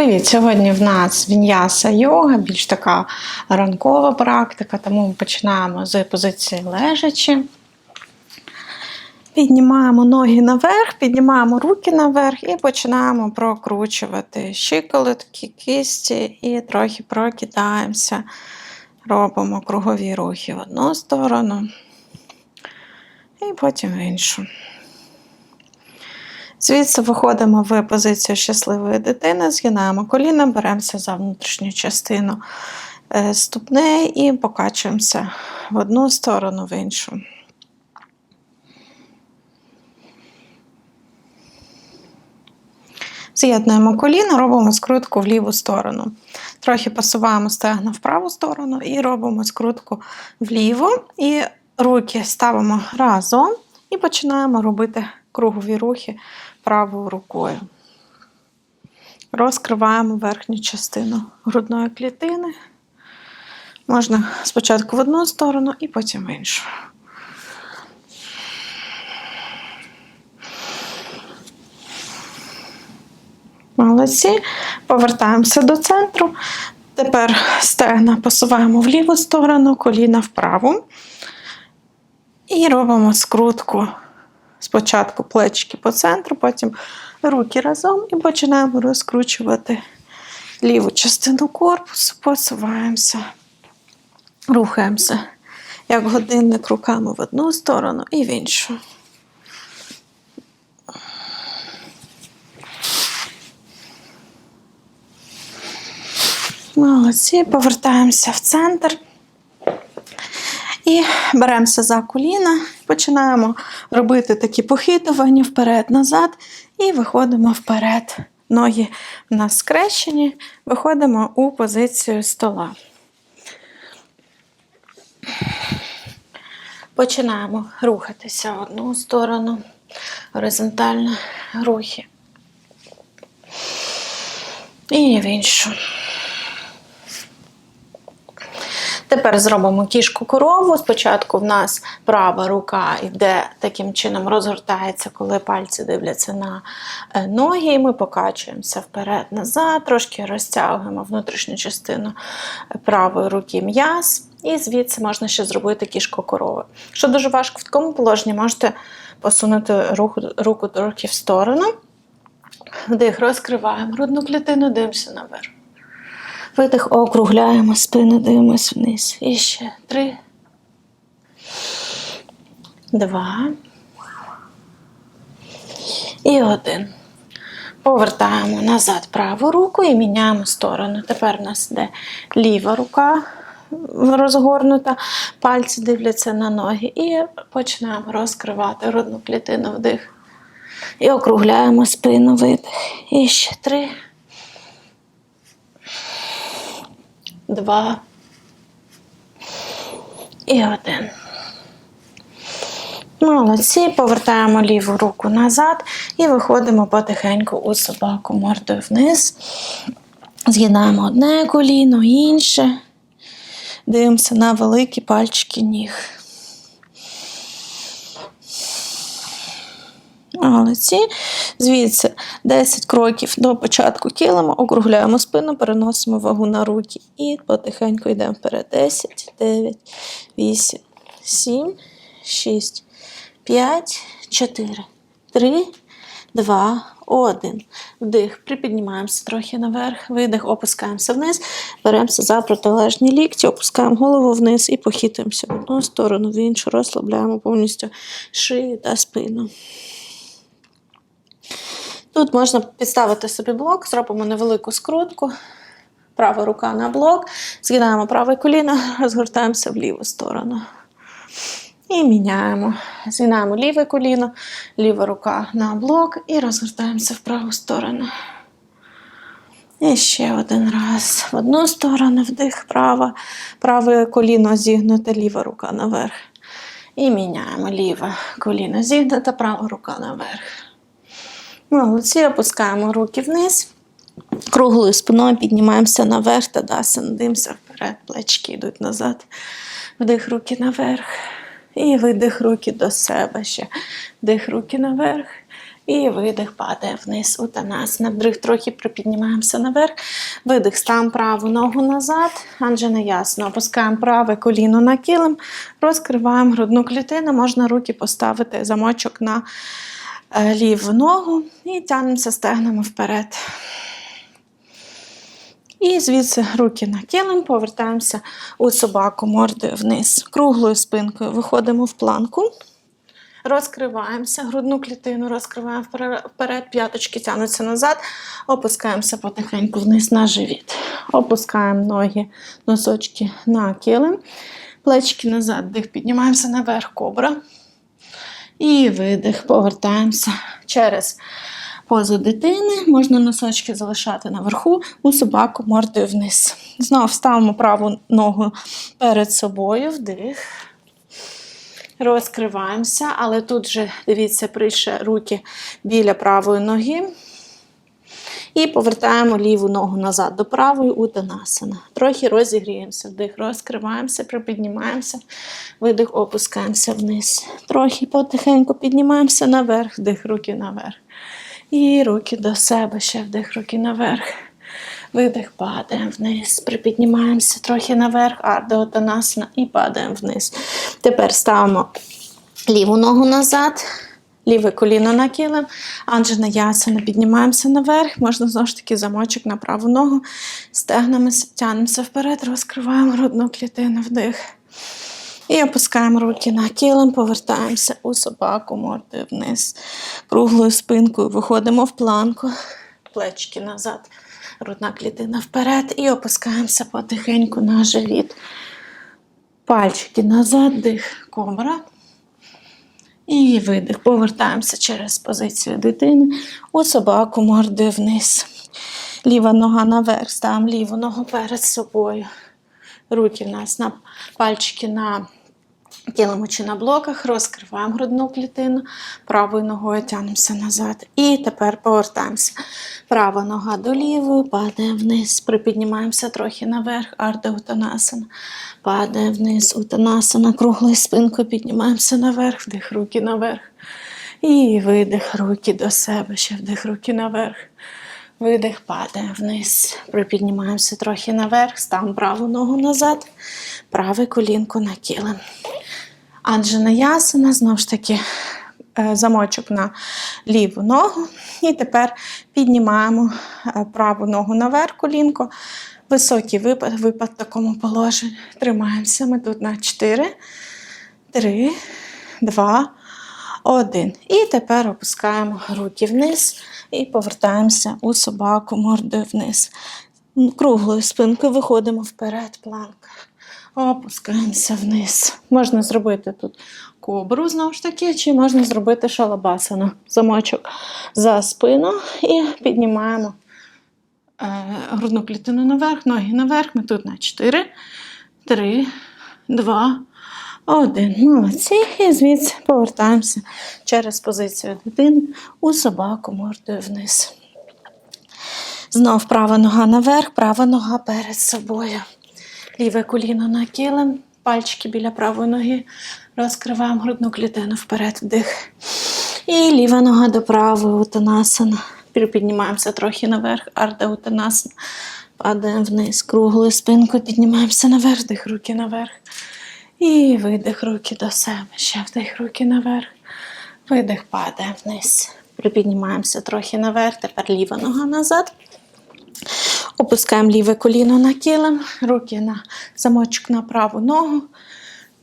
Привіт! Сьогодні в нас віньяса йога, більш така ранкова практика, тому ми починаємо з позиції лежачі. Піднімаємо ноги наверх, піднімаємо руки наверх і починаємо прокручувати щиколотки, кисті і трохи прокидаємося. Робимо кругові рухи в одну сторону і потім в іншу. Звідси виходимо в позицію щасливої дитини, згинаємо коліна, беремося за внутрішню частину е, ступней і покачуємося в одну сторону, в іншу. З'єднуємо коліна, робимо скрутку в ліву сторону. Трохи посуваємо стегна в праву сторону і робимо скрутку вліво. І руки ставимо разом і починаємо робити кругові рухи правою рукою. Розкриваємо верхню частину грудної клітини. Можна спочатку в одну сторону і потім в іншу. Молодці. Повертаємося до центру. Тепер стегна посуваємо в ліву сторону, коліна вправу. І робимо скрутку. Спочатку плечики по центру, потім руки разом і починаємо розкручувати ліву частину корпусу, посуваємося, рухаємося, як годинник руками в одну сторону і в іншу. Молодці, повертаємося в центр. І беремося за коліна, починаємо робити такі похитування вперед-назад, і виходимо вперед. Ноги в нас скрещені, виходимо у позицію стола. Починаємо рухатися в одну сторону, горизонтально рухи. І в іншу. Тепер зробимо кішку корову. Спочатку в нас права рука йде таким чином, розгортається, коли пальці дивляться на е, ноги, і ми покачуємося вперед-назад, трошки розтягуємо внутрішню частину правої руки м'яз. І звідси можна ще зробити кішку корови. Що дуже важко в такому положенні, можете посунути руку, руку трохи в сторону. Вдих, розкриваємо грудну клітину, дивимося наверх. Видих, округляємо спину, дивимось вниз. І ще три. Два. І один. Повертаємо назад праву руку і міняємо сторону. Тепер у нас йде ліва рука розгорнута, пальці дивляться на ноги. І починаємо розкривати грудну клітину вдих. І округляємо спину, видих. І ще три. Два і один. Молодці, повертаємо ліву руку назад і виходимо потихеньку у собаку мордою вниз. З'єднаємо одне коліно, інше. Дивимося на великі пальчики ніг. Молодці. Звідси 10 кроків до початку килима, округляємо спину, переносимо вагу на руки і потихеньку йдемо вперед. 10, 9, 8, 7, 6, 5, 4, 3, 2, 1. Вдих. Припіднімаємося трохи наверх, видих, опускаємося вниз, беремося за протилежні лікті, опускаємо голову вниз і похитуємося в одну сторону, в іншу, розслабляємо повністю шию та спину. Тут можна підставити собі блок, зробимо невелику скрутку. Права рука на блок, згинаємо праве коліно, розгортаємося в ліву сторону. І міняємо. Згинаємо ліве коліно, ліва рука на блок і розгортаємося в праву сторону. І ще один раз. В одну сторону вдих, права, праве коліно зігнуте, ліва рука наверх. І міняємо ліве коліно зігнуте, права рука наверх. Молодці, опускаємо руки вниз. Круглою спиною піднімаємося наверх та дасен, димся вперед, плечки йдуть назад. Вдих руки наверх. І видих руки до себе ще. Вдих руки наверх. І видих падає вниз. Утанасана. Вдих трохи припіднімаємося наверх. Видих, ставимо праву ногу назад. Анджена ясно. Опускаємо праве коліно на килим. Розкриваємо грудну клітину. Можна руки поставити замочок на ліву ногу і тягнемося стегнемо вперед. І звідси руки на килим, повертаємося у собаку мордою вниз. Круглою спинкою виходимо в планку. Розкриваємося, грудну клітину розкриваємо вперед, п'яточки тягнуться назад, опускаємося потихеньку вниз на живіт. Опускаємо ноги, носочки на килим, плечики назад, дих, піднімаємося наверх, кобра. І видих, повертаємося через позу дитини. Можна носочки залишати наверху, у собаку мордою вниз. Знову ставимо праву ногу перед собою, вдих. Розкриваємося, але тут же, дивіться, прийше руки біля правої ноги. І повертаємо ліву ногу назад до правої утанасана. Трохи розігріємося, вдих, розкриваємося, припіднімаємося, видих, опускаємося вниз. Трохи потихеньку піднімаємося наверх, вдих, руки наверх. І руки до себе, ще вдих, руки наверх. Видих, падаємо вниз. Припіднімаємося трохи наверх, ардеотанасана і падаємо вниз. Тепер ставимо ліву ногу назад, ліве коліно на килим, анджена ясана, піднімаємося наверх, можна знову ж таки замочок на праву ногу, стегнемо, тягнемося вперед, розкриваємо грудну клітину, вдих. І опускаємо руки на килим, повертаємося у собаку, мордою вниз. Круглою спинкою виходимо в планку, плечки назад, грудна клітина вперед і опускаємося потихеньку на живіт. Пальчики назад, дих, кобра. І видих. Повертаємося через позицію дитини у собаку морди вниз. Ліва нога наверх, ставимо ліву ногу перед собою. Руки в нас на пальчики на чи на блоках, розкриваємо грудну клітину, правою ногою тягнемося назад. І тепер повертаємося. Права нога до лівої, падає вниз, припіднімаємося трохи наверх, арда утанасана. Падає вниз, утанасана, круглою спинкою піднімаємося наверх, вдих руки наверх. І видих руки до себе, ще вдих руки наверх. Видих падає вниз. Припіднімаємося трохи наверх, ставимо праву ногу назад, праве колінко на килим. Анджена ясана, знову ж таки, е, замочок на ліву ногу. І тепер піднімаємо е, праву ногу наверх, колінко. Високий випад, випад в такому положенні. Тримаємося ми тут на 4, 3, 2, 1. І тепер опускаємо руки вниз і повертаємося у собаку мордою вниз. Круглою спинкою виходимо вперед, планка. Опускаємося вниз. Можна зробити тут кобру, знову ж таки, чи можна зробити шалабасану. Замочок за спину і піднімаємо е, грудну клітину наверх, ноги наверх. Ми тут на 4, 3, 2, 1. Молодці. І звідси повертаємося через позицію дитини у собаку мордою вниз. Знов права нога наверх, права нога перед собою. Ліве коліно на килим, пальчики біля правої ноги. Розкриваємо грудну клітину вперед, вдих. І ліва нога до правої, утанасана. Піднімаємося трохи наверх, арда утанасана. Падаємо вниз. Круглою спинкою піднімаємося наверх, вдих, руки наверх. І видих руки до себе. Ще вдих руки наверх. Видих падає вниз. Припіднімаємося трохи наверх. Тепер ліва нога назад. Опускаємо ліве коліно на килим, руки на замочок на праву ногу.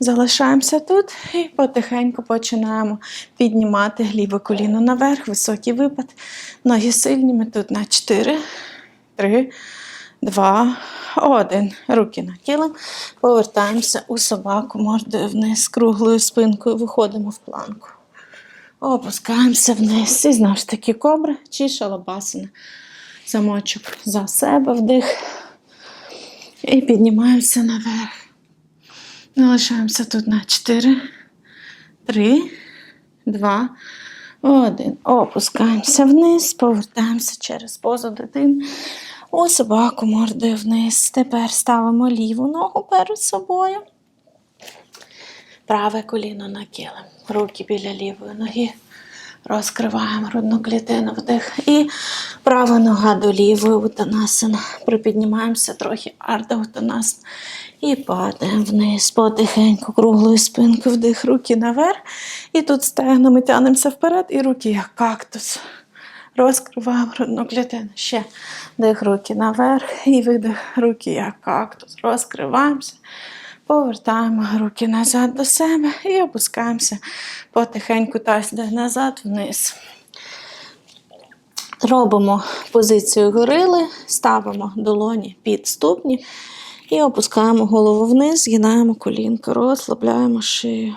Залишаємося тут і потихеньку починаємо піднімати ліве коліно наверх, високий випад. Ноги сильні. Ми тут на 4, 3, 2, 1. Руки на килим. Повертаємося у собаку мордою вниз, круглою спинкою виходимо в планку. Опускаємося вниз. І знову ж таки кобра чи шалабасина замочок за себе вдих. І піднімаємося наверх. Залишаємося тут на 4, 3, 2, 1. Опускаємося вниз, повертаємося через позу дитини. У собаку мордою вниз. Тепер ставимо ліву ногу перед собою. Праве коліно на килим. Руки біля лівої ноги. Розкриваємо грудну клітину вдих. І права нога до лівої утанасана. Припіднімаємося трохи арда утанасана. І падаємо вниз, потихеньку, круглою спинкою, вдих, руки наверх. І тут стегнемо, тягнемося вперед, і руки як кактус. Розкриваємо грудну клітину. Ще вдих руки наверх і видих руки як кактус. Розкриваємося. Повертаємо руки назад до себе і опускаємося потихеньку таз назад вниз. Робимо позицію горили, ставимо долоні під ступні і опускаємо голову вниз, згинаємо колінка, розслабляємо шию.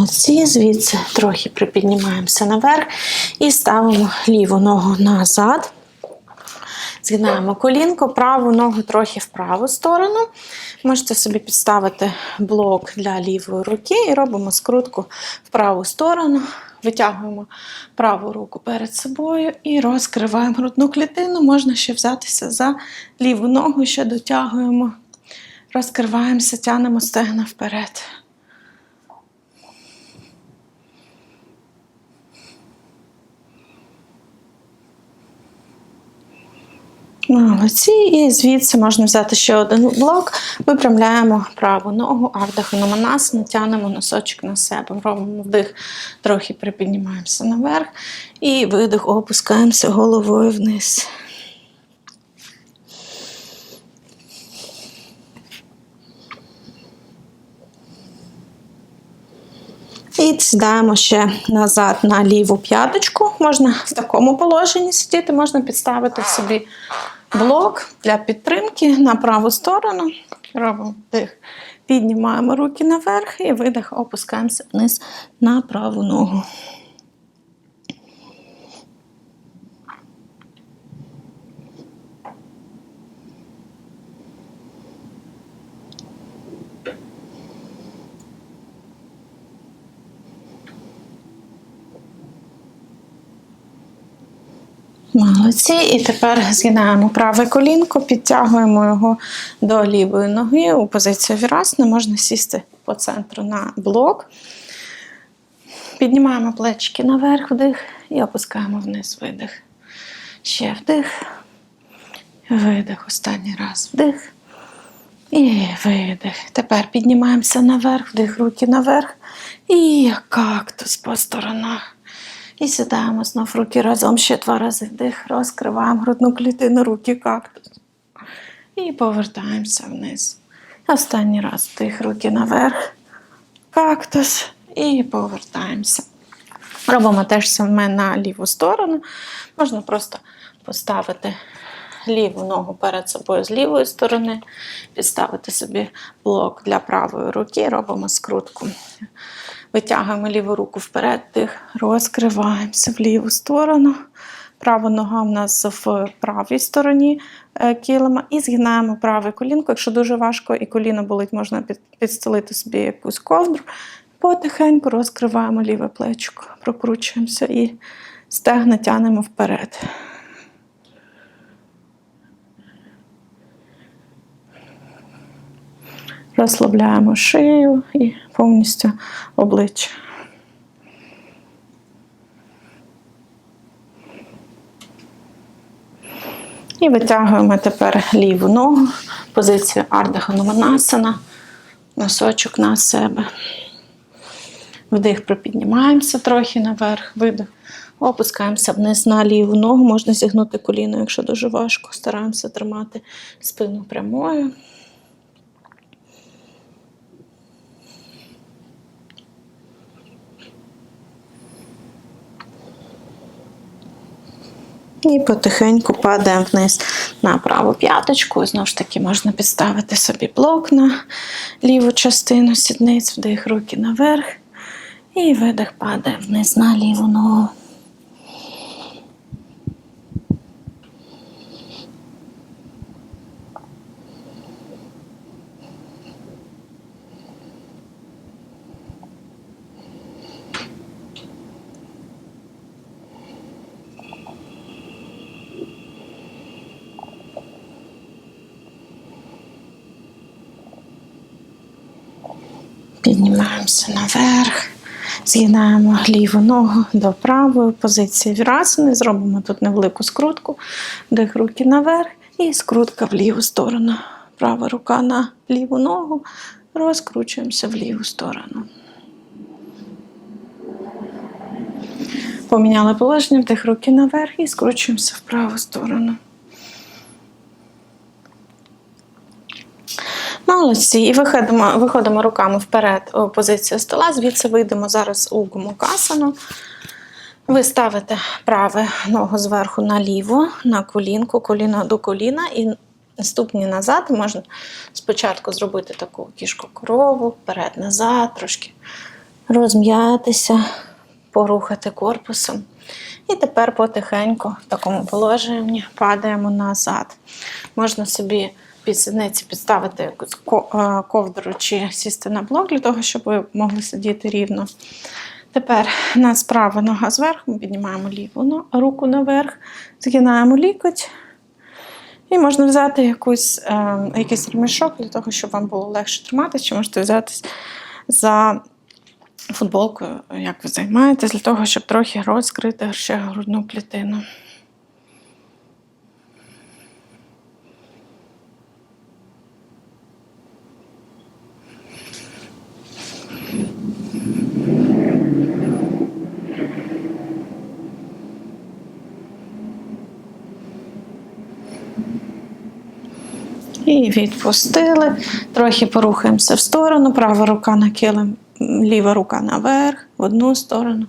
Молодці, звідси трохи припіднімаємося наверх і ставимо ліву ногу назад. Згинаємо колінко, праву ногу трохи в праву сторону. Можете собі підставити блок для лівої руки і робимо скрутку в праву сторону. Витягуємо праву руку перед собою і розкриваємо грудну клітину. Можна ще взятися за ліву ногу, ще дотягуємо, розкриваємося, тянемо стегна вперед. Молодці. І звідси можна взяти ще один блок. Випрямляємо праву ногу, ардаханаманасана, тянемо носочок на себе. Робимо вдих, трохи припіднімаємося наверх. І видих, опускаємося головою вниз. І сідаємо ще назад на ліву п'яточку. Можна в такому положенні сидіти, можна підставити собі блок для підтримки на праву сторону. Робимо вдих, піднімаємо руки наверх і видих, опускаємося вниз на праву ногу. Молодці. І тепер згинаємо праве колінко, підтягуємо його до лівої ноги у позицію вірасна. Можна сісти по центру на блок. Піднімаємо плечики наверх, вдих і опускаємо вниз видих. Ще вдих. Видих. Останній раз вдих. І видих. Тепер піднімаємося наверх, вдих, руки наверх. І як кактус по сторонах. І сідаємо знов руки разом ще два рази вдих, розкриваємо грудну клітину, руки кактус. І повертаємося вниз. Останній раз вдих, руки наверх, кактус. І повертаємося. Робимо те ж саме на ліву сторону. Можна просто поставити ліву ногу перед собою з лівої сторони, підставити собі блок для правої руки, робимо скрутку. Витягуємо ліву руку вперед, тих, розкриваємося в ліву сторону. Права нога в нас в правій стороні е, килима. І згинаємо праве колінко. Якщо дуже важко і коліно болить, можна підстелити собі якусь ковдру. Потихеньку розкриваємо ліве плечко, прокручуємося і стегна тянемо вперед. Розслабляємо шию і повністю обличчя. І витягуємо тепер ліву ногу, позицію Ардахануманасана, носочок на себе. Вдих, припіднімаємося трохи наверх, видих. Опускаємося вниз на ліву ногу, можна зігнути коліно, якщо дуже важко. Стараємося тримати спину прямою. І потихеньку падаємо вниз на праву п'яточку. Знову ж таки, можна підставити собі блок на ліву частину сідниць, вдих руки наверх. І видих падає вниз на ліву ногу. Піднімаємося наверх. З'єднаємо ліву ногу до правої позиції вірасини. Зробимо тут невелику скрутку. Дих руки наверх і скрутка в ліву сторону. Права рука на ліву ногу. Розкручуємося в ліву сторону. Поміняли положення, вдих руки наверх і скручуємося в праву сторону. Молодці. І виходимо, виходимо руками вперед у позицію стола. Звідси вийдемо зараз у гумокасану. Ви ставите праву ногу зверху на ліву, на колінку, коліно до коліна і ступні назад. Можна спочатку зробити таку кішку корову, вперед-назад, трошки розм'ятися, порухати корпусом. І тепер потихеньку в такому положенні падаємо назад. Можна собі під сідниці підставити якусь е, ковдру чи сісти на блок для того, щоб ви могли сидіти рівно. Тепер нас права нога зверху, ми піднімаємо ліву руку наверх, згинаємо лікоть. І можна взяти якусь, е, якийсь ремішок для того, щоб вам було легше тримати, чи можете взятись за футболкою, як ви займаєтесь, для того, щоб трохи розкрити ще грудну клітину. І відпустили. Трохи порухаємося в сторону. Права рука на килим, ліва рука наверх, в одну сторону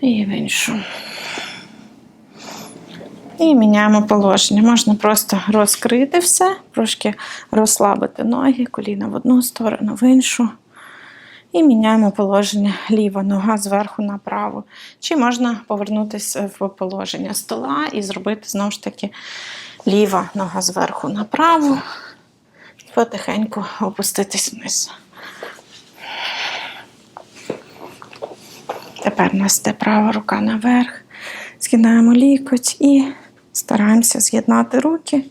і в іншу. І міняємо положення. Можна просто розкрити все, трошки розслабити ноги, коліна в одну сторону, в іншу. І міняємо положення ліва нога зверху на праву. Чи можна повернутися в положення стола і зробити знову ж таки ліва нога зверху на праву. Потихеньку опуститись вниз. Тепер у нас йде права рука наверх. Згинаємо лікоть і стараємося з'єднати руки,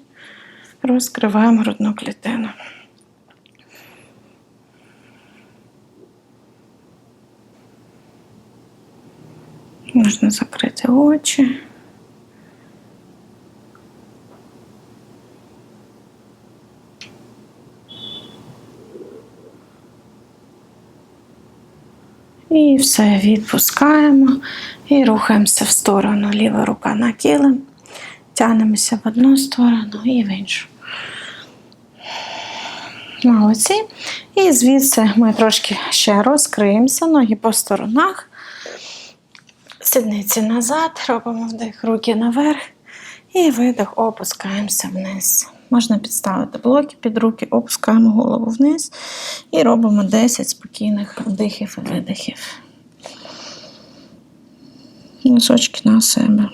розкриваємо грудну клітину. Можна закрити очі. І все відпускаємо і рухаємося в сторону. Ліва рука на килим. Тягнемося в одну сторону і в іншу. Молодці. І звідси ми трошки ще розкриємося, ноги по сторонах. Сідниці назад, робимо вдих, руки наверх. І видих, опускаємося вниз. Можна підставити блоки під руки, опускаємо голову вниз і робимо 10 спокійних вдихів і видихів. Носочки на себе.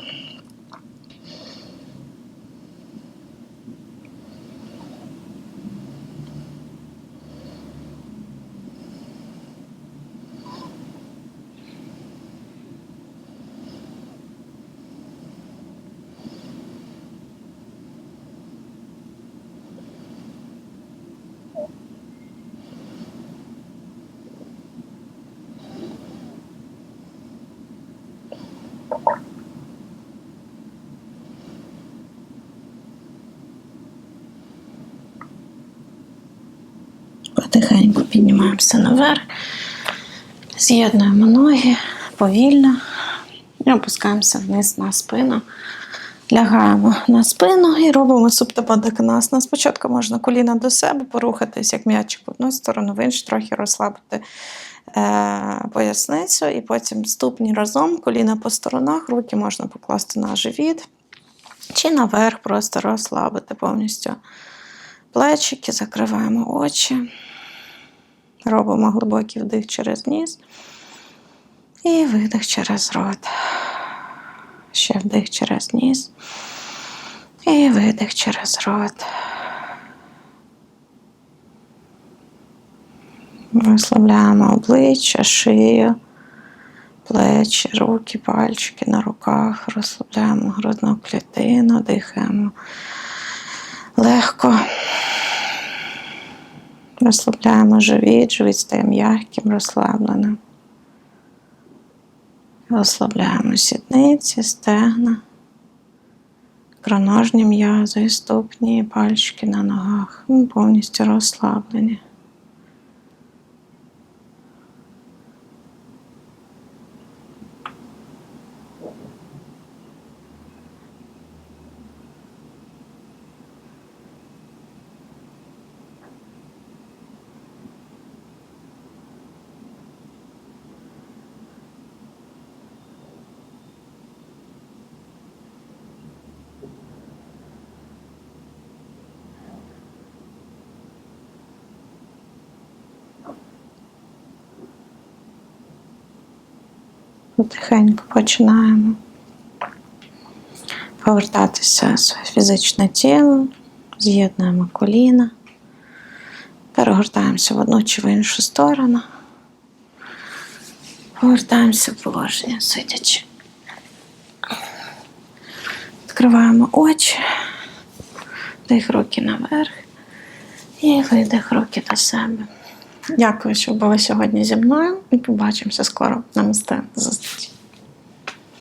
Потихеньку піднімаємося наверх, з'єднуємо ноги повільно і опускаємося вниз на спину. Лягаємо на спину і робимо субтопадоканасана. Спочатку можна коліна до себе порухатись, як м'ячик в одну сторону, в іншу трохи розслабити е, поясницю, і потім ступні разом, коліна по сторонах, руки можна покласти на живіт чи наверх, просто розслабити повністю плечики, закриваємо очі, робимо глибокий вдих через ніс і видих через рот. Ще вдих через ніс і видих через рот. Розслабляємо обличчя, шию, плечі, руки, пальчики на руках, розслабляємо грудну клітину, дихаємо легко. Розслабляємо живіт, живіт стає м'яким, розслабленим. Розслабляємо сідниці, стегна, кроножні м'язи, ступні, пальчики на ногах. Ми Повністю розслаблені. Потихеньку починаємо повертатися в своє фізичне тіло, з'єднуємо коліна, перегортаємося в одну чи в іншу сторону, повертаємося в положення сидячи. Відкриваємо очі, вдих руки наверх і видих руки до себе. Дякую, що були сьогодні зі мною і побачимося скоро. Намасте. Зустрічі.